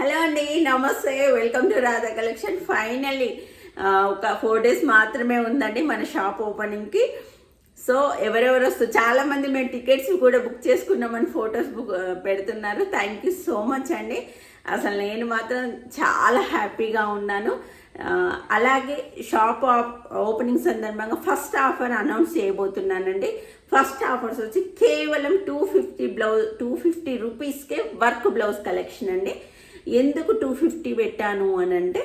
Hello అండి నమస్తే. Welcome to Radha collection finally ఒక ఫోర్ డేస్ మాత్రమే ఉందండి మన షాప్ ఓపెనింగ్కి సో ఎవరెవరు వస్తూ చాలామంది మేము టికెట్స్ కూడా బుక్ చేసుకున్నామని ఫొటోస్ బుక్ పెడుతున్నారు. థ్యాంక్ యూ సో మచ్ అండి. అసలు నేను మాత్రం చాలా హ్యాపీగా ఉన్నాను. అలాగే షాప్ ఆప్- ఓపెనింగ్ సందర్భంగా ఫస్ట్ ఆఫర్ అనౌన్స్ చేయబోతున్నానండి. ఫస్ట్ ఆఫర్స్ వచ్చి కేవలం two fifty blouse two fifty రూపీస్కే వర్క్ బ్లౌజ్ కలెక్షన్ అండి. ఎందుకు టూ ఫిఫ్టీ పెట్టాను అని అంటే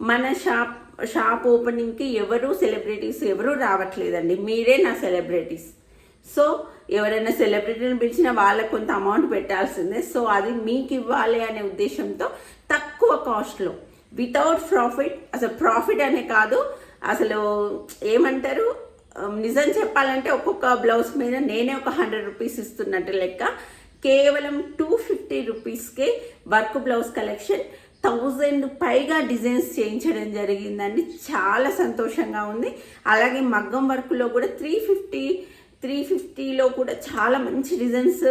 మన షాప్ షాప్ ఓపెనింగ్కి ఎవరు సెలబ్రిటీస్ ఎవరు రావట్లేదండి. మీరే నా సెలబ్రిటీస్. సో ఎవరైనా సెలబ్రిటీని పిలిచినా వాళ్ళకి కొంత అమౌంట్ పెట్టాల్సిందే. సో అది మీకు ఇవ్వాలి అనే ఉద్దేశంతో తక్కువ కాస్ట్లో వితౌట్ ప్రాఫిట్ అసలు ప్రాఫిట్ అనే కాదు. అసలు ఏమంటారు? నిజం చెప్పాలంటే ఒక్కొక్క బ్లౌజ్ మీద నేనే ఒక హండ్రెడ్ రూపీస్ ఇస్తున్నట్టు లెక్క. కేవలం టూ ఫిఫ్టీ రూపీస్కే వర్క్ బ్లౌజ్ కలెక్షన్. థౌజండ్ పైగా డిజైన్స్ చేయించడం జరిగిందండి. చాలా సంతోషంగా ఉంది. అలాగే మగ్గం వర్క్లో కూడా త్రీ ఫిఫ్టీ త్రీ ఫిఫ్టీలో కూడా చాలా మంచి డిజైన్స్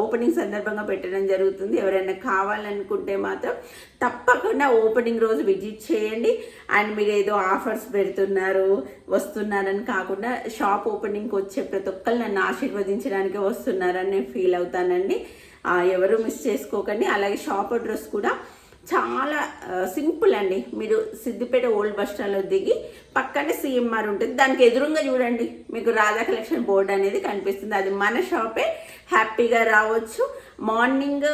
ఓపెనింగ్ సందర్భంగా పెట్టడం జరుగుతుంది. ఎవరైనా కావాలనుకుంటే మాత్రం తప్పకుండా ఓపెనింగ్ రోజు విజిట్ చేయండి. అండ్ మీరు ఏదో ఆఫర్స్ పెడుతున్నారు వస్తున్నారని కాకుండా షాప్ ఓపెనింగ్కి వచ్చే ప్రతి ఒక్కరు నన్ను ఆశీర్వదించడానికి వస్తున్నారని నేను ఫీల్ అవుతానండి. ఎవరు మిస్ చేసుకోకండి. అలాగే షాప్ అడ్రస్ కూడా చాలా సింపుల్ అండి. మీరు సిద్దిపేట ఓల్డ్ బస్ స్టాండ్లో దిగి పక్కనే సిఎంఆర్ ఉంటుంది. దానికి ఎదురుగా చూడండి మీకు రాధా కలెక్షన్ బోర్డు అనేది కనిపిస్తుంది. అది మన షాపే హ్యాపీగా రావచ్చు. మార్నింగ్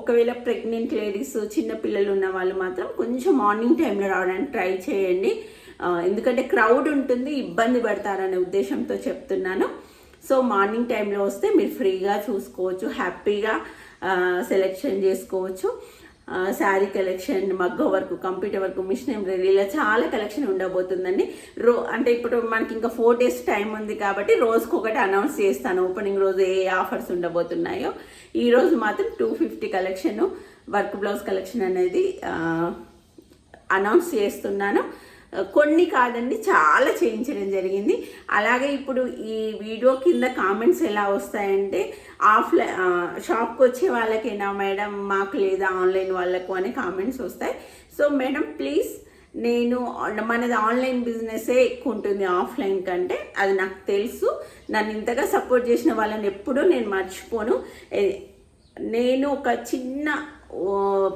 ఒకవేళ ప్రెగ్నెంట్ లేడీస్ చిన్నపిల్లలు ఉన్న వాళ్ళు మాత్రం కొంచెం మార్నింగ్ టైంలో రావడానికి ట్రై చేయండి. ఎందుకంటే క్రౌడ్ ఉంటుంది ఇబ్బంది పడతారనే ఉద్దేశంతో చెప్తున్నాను. సో మార్నింగ్ టైంలో వస్తే మీరు ఫ్రీగా చూసుకోవచ్చు హ్యాపీగా సెలెక్షన్ చేసుకోవచ్చు. శారీ కలెక్షన్ మగ్గ work computer work machine embroidery ఇలా చాలా కలెక్షన్ ఉండబోతుందండి. రో అంటే ఇప్పుడు మనకి ఇంకా ఫోర్ డేస్ టైం ఉంది కాబట్టి రోజుకి ఒకటి అనౌన్స్ చేస్తాను. ఓపెనింగ్ రోజు ఏ ఆఫర్స్ ఉండబోతున్నాయో. ఈరోజు మాత్రం two fifty collection work blouse collection అనేది అనౌన్స్ చేస్తున్నాను. కొన్ని కాదండి చాలా చేయించడం జరిగింది. అలాగే ఇప్పుడు ఈ వీడియో కింద కామెంట్స్ ఎలా వస్తాయంటే ఆఫ్లైన్ షాప్కి వచ్చే వాళ్ళకేనా మేడం మాకు లేదా ఆన్లైన్ వాళ్ళకు అనే కామెంట్స్ వస్తాయి. సో మేడం ప్లీజ్ నేను మనది ఆన్లైన్ బిజినెసే ఎక్కువ ఉంటుంది ఆఫ్లైన్ కంటే. అది నాకు తెలుసు. నన్ను ఇంతగా సపోర్ట్ చేసిన వాళ్ళని ఎప్పుడూ నేను మర్చిపోను. నేను ఒక చిన్న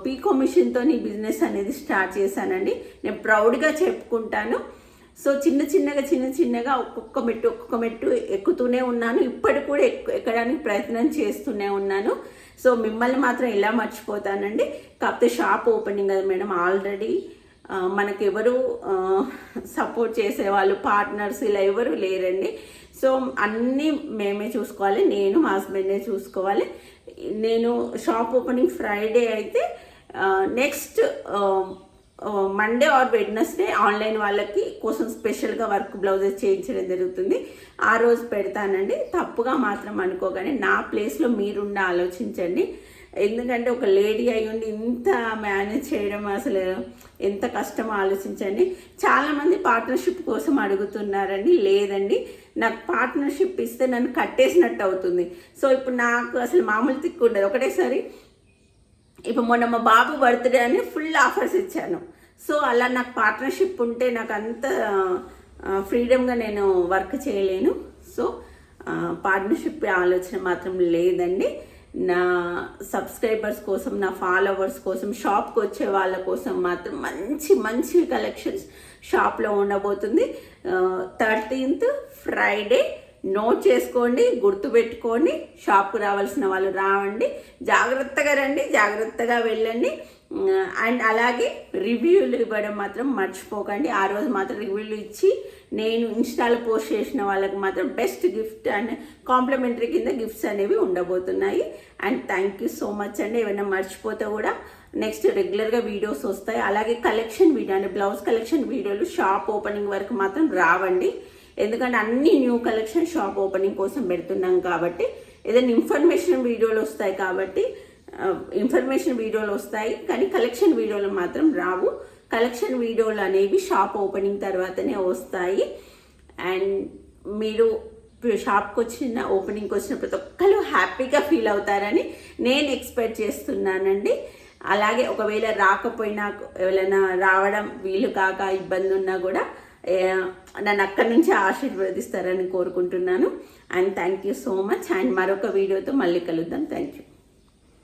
పీకో మిషన్తో ఈ బిజినెస్ అనేది స్టార్ట్ చేశానండి. నేను ప్రౌడ్గా చెప్పుకుంటాను. సో చిన్న చిన్నగా చిన్న చిన్నగా ఒక్కొక్క మెట్టు ఒక్కొక్క మెట్టు ఎక్కుతూనే ఉన్నాను. ఇప్పటికి కూడా ఎక్కు ఎక్కడానికి ప్రయత్నం చేస్తూనే ఉన్నాను. సో మిమ్మల్ని మాత్రం ఎలా మర్చిపోతానండి. కాకపోతే షాప్ ఓపెనింగ్ కదా మేడం. ఆల్రెడీ మనకెవరు సపోర్ట్ చేసేవాళ్ళు పార్ట్నర్స్ ఇలా ఎవరు లేరండి. సో అన్నీ మేమే చూసుకోవాలి. నేను మా హస్బెండే చూసుకోవాలి. నేను షాప్ ఓపెనింగ్ ఫ్రైడే అయితే next Monday or Wednesday online వాళ్ళకి కోసం స్పెషల్గా వర్క్ బ్లౌజెస్ చేయించడం జరుగుతుంది. ఆ రోజు పెడతానండి. తప్పుగా మాత్రం అనుకోగానే నా ప్లేస్లో మీరుండి ఆలోచించండి. ఎందుకంటే ఒక లేడీ అయి ఉండి ఇంత మేనేజ్ చేయడం అసలు ఎంత కష్టమో ఆలోచించండి. చాలామంది పార్ట్నర్షిప్ కోసం అడుగుతున్నారండి. లేదండి. నాకు పార్ట్నర్షిప్ ఇస్తే నన్ను కట్టేసినట్టు అవుతుంది. సో ఇప్పుడు నాకు అసలు మామూలు తిక్కు ఉండదు ఒకటేసారి ఇప్పుడు మొన్న మా బాబు బర్త్డే అని ఫుల్ ఆఫర్స్ ఇచ్చాను. సో అలా నాకు పార్ట్నర్షిప్ ఉంటే నాకు అంత ఫ్రీడమ్గా నేను వర్క్ చేయలేను. సో పార్ట్నర్షిప్ ఆలోచన మాత్రం లేదండి. నా సబ్స్క్రైబర్స్ కోసం నా ఫాలోవర్స్ కోసం షాప్కి వచ్చే వాళ్ళ కోసం మాత్రం మంచి మంచి కలెక్షన్స్ షాప్లో ఉండబోతుంది. థర్టీన్త్ ఫ్రైడే నోట్ చేసుకోండి గుర్తుపెట్టుకోండి షాప్కు రావాల్సిన వాళ్ళు రావండి. జాగ్రత్తగా రండి జాగ్రత్తగా వెళ్ళండి. అండ్ అలాగే రివ్యూలు ఇవ్వడం మాత్రం మర్చిపోకండి. ఆ రోజు మాత్రం రివ్యూలు ఇచ్చి నేను ఇన్స్టాలో పోస్ట్ చేసిన వాళ్ళకి మాత్రం బెస్ట్ గిఫ్ట్ అండ్ కాంప్లిమెంటరీ కింద గిఫ్ట్స్ అనేవి ఉండబోతున్నాయి. And thank you so much అండి. ఏమైనా మర్చిపోతే కూడా నెక్స్ట్ రెగ్యులర్గా వీడియోస్ వస్తాయి. అలాగే కలెక్షన్ వీడియో అంటే బ్లౌజ్ కలెక్షన్ వీడియోలు షాప్ ఓపెనింగ్ వరకు మాత్రం రావండి. ఎందుకంటే అన్ని న్యూ కలెక్షన్ షాప్ ఓపెనింగ్ కోసం పెడుతున్నాం కాబట్టి ఏదైనా ఇన్ఫర్మేషన్ వీడియోలు వస్తాయి కాబట్టి ఇన్ఫర్మేషన్ వీడియోలు వస్తాయి కానీ కలెక్షన్ వీడియోలు మాత్రం రావు. కలెక్షన్ వీడియోలు అనేవి షాప్ ఓపెనింగ్ తర్వాతనే వస్తాయి. అండ్ మీరు షాప్కి వచ్చిన ఓపెనింగ్కి వచ్చిన ప్రతి ఒక్కరు హ్యాపీగా ఫీల్ అవుతారని నేను ఎక్స్పెక్ట్ చేస్తున్నానండి. అలాగే ఒకవేళ రాకపోయినా ఎవరైనా రావడం వీలు కాక ఇబ్బంది ఉన్నా కూడా నన్ను అక్కడి నుంచి ఆశీర్వదిస్తారని కోరుకుంటున్నాను. And thank you so much and మరొక వీడియోతో మళ్ళీ కలుద్దాం. Thank you